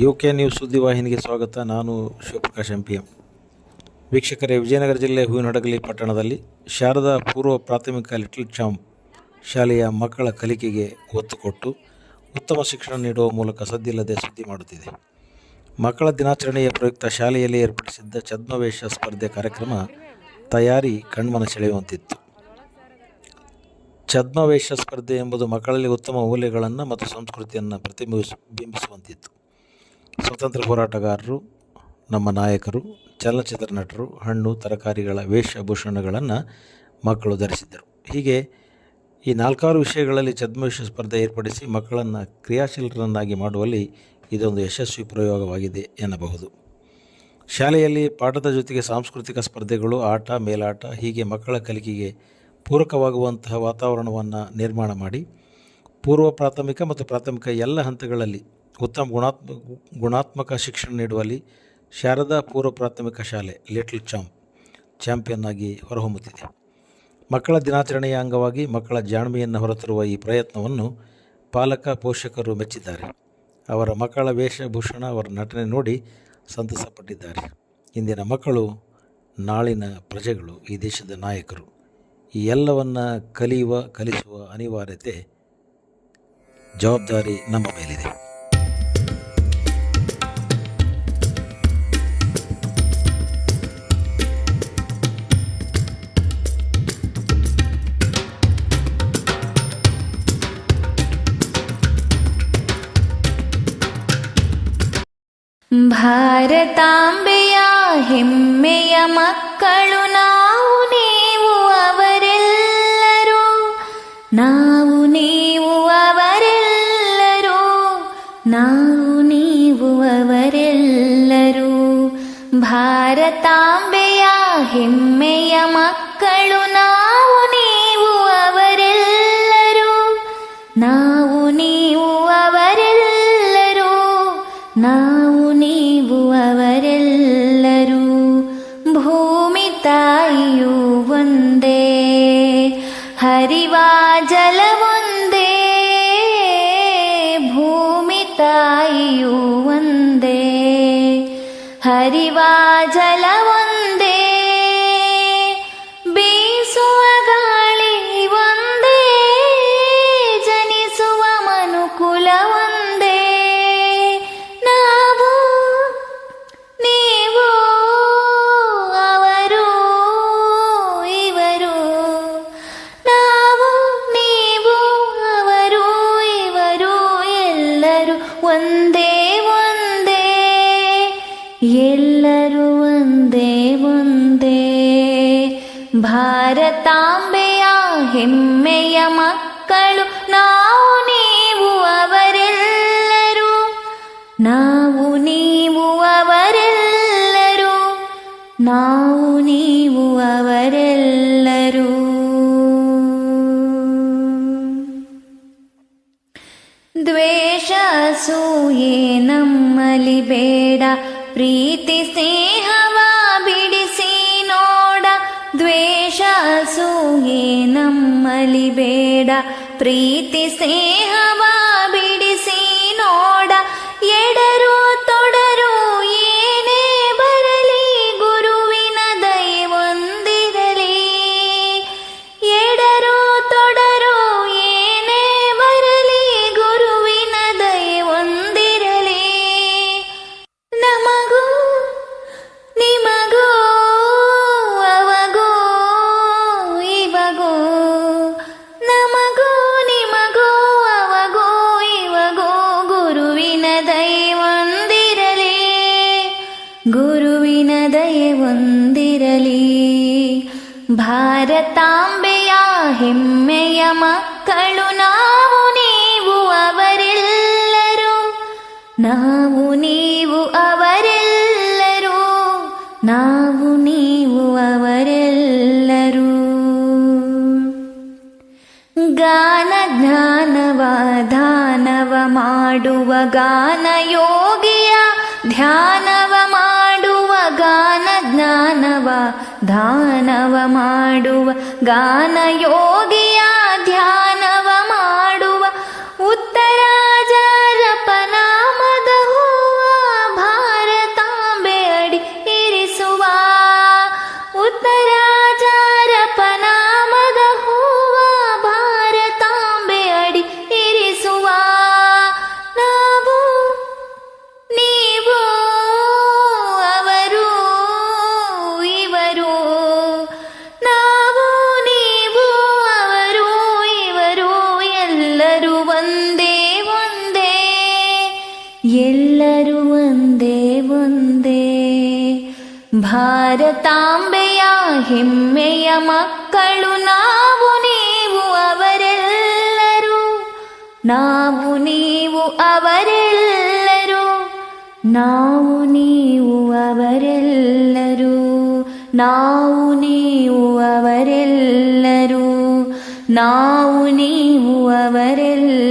U K news ಸುದ್ದಿವಾಹಿನಿಗೆ ಸ್ವಾಗತ. ನಾನು Shivaprakash M P M ವೀಕ್ಷಕರೇ, ವಿಜಯನಗರ ಜಿಲ್ಲೆ ಹೂವಿನಡಗಲಿ ಪಟ್ಟಣದಲ್ಲಿ ಶಾರದಾ ಪೂರ್ವ ಪ್ರಾಥಮಿಕ ಲಿಟಲ್ ಚಾಂಪ್ ಶಾಲೆಯ ಮಕ್ಕಳ ಕಲಿಕೆಗೆ ಒತ್ತು ಕೊಟ್ಟು ಉತ್ತಮ ಶಿಕ್ಷಣ ನೀಡುವ ಮೂಲಕ ಸದ್ದಿಲ್ಲದೆ ಸುದ್ದಿ ಮಾಡುತ್ತಿದೆ. ಮಕ್ಕಳ ದಿನಾಚರಣೆಯ ಪ್ರಯುಕ್ತ ಶಾಲೆಯಲ್ಲಿ ಏರ್ಪಡಿಸಿದ್ದ ಛದ್ಮವೇಶ ಸ್ಪರ್ಧೆ ಕಾರ್ಯಕ್ರಮ ತಯಾರಿ ಕಣ್ಮನ ಸೆಳೆಯುವಂತಿತ್ತು. ಛದ್ಮವೇಷ ಸ್ಪರ್ಧೆ ಎಂಬುದು ಮಕ್ಕಳಲ್ಲಿ ಉತ್ತಮ ಮೌಲ್ಯಗಳನ್ನು ಮತ್ತು ಸಂಸ್ಕೃತಿಯನ್ನು ಪ್ರತಿಬಿಂಬಿಸುವಂತಿತ್ತು ಬಿಂಬಿಸುವಂತಿತ್ತು. ಸ್ವತಂತ್ರ ಹೋರಾಟಗಾರರು, ನಮ್ಮ ನಾಯಕರು, ಚಲನಚಿತ್ರ ನಟರು, ಹಣ್ಣು, ತರಕಾರಿಗಳ ವೇಷಭೂಷಣಗಳನ್ನು ಮಕ್ಕಳು ಧರಿಸಿದ್ದರು. ಹೀಗೆ ಈ ನಾಲ್ಕಾರು ವಿಷಯಗಳಲ್ಲಿ ಛದ್ಮವೇಷ ಸ್ಪರ್ಧೆ ಏರ್ಪಡಿಸಿ ಮಕ್ಕಳನ್ನು ಕ್ರಿಯಾಶೀಲರನ್ನಾಗಿ ಮಾಡುವಲ್ಲಿ ಇದೊಂದು ಯಶಸ್ವಿ ಪ್ರಯೋಗವಾಗಿದೆ ಎನ್ನಬಹುದು. ಶಾಲೆಯಲ್ಲಿ ಪಾಠದ ಜೊತೆಗೆ ಸಾಂಸ್ಕೃತಿಕ ಸ್ಪರ್ಧೆಗಳು, ಆಟ, ಮೇಲಾಟ, ಹೀಗೆ ಮಕ್ಕಳ ಕಲಿಕೆಗೆ ಪೂರಕವಾಗುವಂತಹ ವಾತಾವರಣವನ್ನು ನಿರ್ಮಾಣ ಮಾಡಿ ಪೂರ್ವ ಪ್ರಾಥಮಿಕ ಮತ್ತು ಪ್ರಾಥಮಿಕ ಎಲ್ಲ ಹಂತಗಳಲ್ಲಿ ಉತ್ತಮ ಗುಣಾತ್ಮ ಗುಣಾತ್ಮಕ ಶಿಕ್ಷಣ ನೀಡುವಲ್ಲಿ ಶಾರದಾ ಪೂರ್ವ ಪ್ರಾಥಮಿಕ ಶಾಲೆ ಲಿಟಲ್ ಚಾಂಪ್ ಚಾಂಪಿಯನ್ ಆಗಿ ಹೊರಹೊಮ್ಮುತ್ತಿದೆ. ಮಕ್ಕಳ ದಿನಾಚರಣೆಯ ಅಂಗವಾಗಿ ಮಕ್ಕಳ ಜಾಣ್ಮೆಯನ್ನು ಹೊರತರುವ ಈ ಪ್ರಯತ್ನವನ್ನು ಪಾಲಕ ಪೋಷಕರು ಮೆಚ್ಚಿದ್ದಾರೆ. ಅವರ ಮಕ್ಕಳ ವೇಷಭೂಷಣ, ಅವರ ನಟನೆ ನೋಡಿ ಸಂತಸಪಟ್ಟಿದ್ದಾರೆ. ಇಂದಿನ ಮಕ್ಕಳು ನಾಳಿನ ಪ್ರಜೆಗಳು, ಈ ದೇಶದ ನಾಯಕರು. ಈ ಎಲ್ಲವನ್ನು ಕಲಿಯುವ, ಕಲಿಸುವ ಅನಿವಾರ್ಯತೆ ಜವಾಬ್ದಾರಿ ನಮ್ಮ ಮೇಲಿದೆ. ಭಾರತಾಂಬೆಯ ಹೆಮ್ಮೆಯ ಮಕ್ಕಳು ನಾವು ನೀವು ಅವರೆಲ್ಲರೂ, ನಾವು ನೀವು ಅವರೆಲ್ಲರೂ, ನಾವು ನೀವು ಅವರೆಲ್ಲರೂ. ಭಾರತಾಂಬೆಯ ಹೆಮ್ಮೆಯ ಮಕ್ಕಳು ನಾವು ನೀವು ಅವರೆಲ್ಲರೂ, ನಾವು ನೀವು ಅವರೆಲ್ಲರೂ, ನಾವು ಹರಿವ ಜಲವೊಂದೇ ಭೂಮಿ ತಾಯಿಯು ಒಂದೇ ಒಂದೇ, ಎಲ್ಲರೂ ಒಂದೇ ಒಂದೇ. ಭಾರತಾಂಬೆಯ ಹೆಮ್ಮೆಯ ಮಕ್ಕಳು, ನಾವು ನೀವು ಅವರೆಲ್ಲರೂ. ನಾವು ನೀವು ಅವರೆಲ್ಲರೂ. ನಾವು ನೀವು ಅವರೆಲ್ಲರೂ. ಅಸೂಯೆ ನಮ್ಮಲಿ ಬೇಡ. ಪ್ರೀತಿ ಸ್ನೇಹವ ಬಿಡಿಸಿ ನೋಡ. ದ್ವೇಷ ಅಸೂಯೆ ನಮ್ಮಲಿ ಬೇಡ. ಪ್ರೀತಿ ಸ್ನೇಹವ ಗುರುವಿನ ದಯವೊಂದಿರಲಿ ಭಾರತಾಂಬೆಯ ಹೆಮ್ಮೆಯ ಮಕ್ಕಳು ನಾವು ನೀವು ಅವರೆಲ್ಲರೂ. ನಾವು ನೀವು ಅವರೆಲ್ಲರೂ. ನಾವು ನೀವು ಅವರೆಲ್ಲರೂ. ಗಾನ ಜ್ಞಾನವ ಮಾಡುವ ಗಾನ ಯೋಗಿಯ ಧ್ಯಾನವ ಗಾನ ಜ್ಞಾನವ ದಾನವ ಮಾಡುವ ಗಾನ ಯೋಗಿಯ ಧ್ಯಾನವ ಎಲ್ಲರೂ ಒಂದೇ ಒಂದೇ. ಭಾರತಾಂಬೆಯ ಹೆಮ್ಮೆಯ ಮಕ್ಕಳು ನಾವು ನೀವು ಅವರೆಲ್ಲರೂ. ನಾವು ನೀವು ಅವರೆಲ್ಲರೂ. ನಾವು ನೀವು ಅವರೆಲ್ಲರೂ. ನಾವು ನೀವು ಅವರೆಲ್ಲರೂ. ನಾವು ನೀವು ಅವರೆಲ್ಲರೂ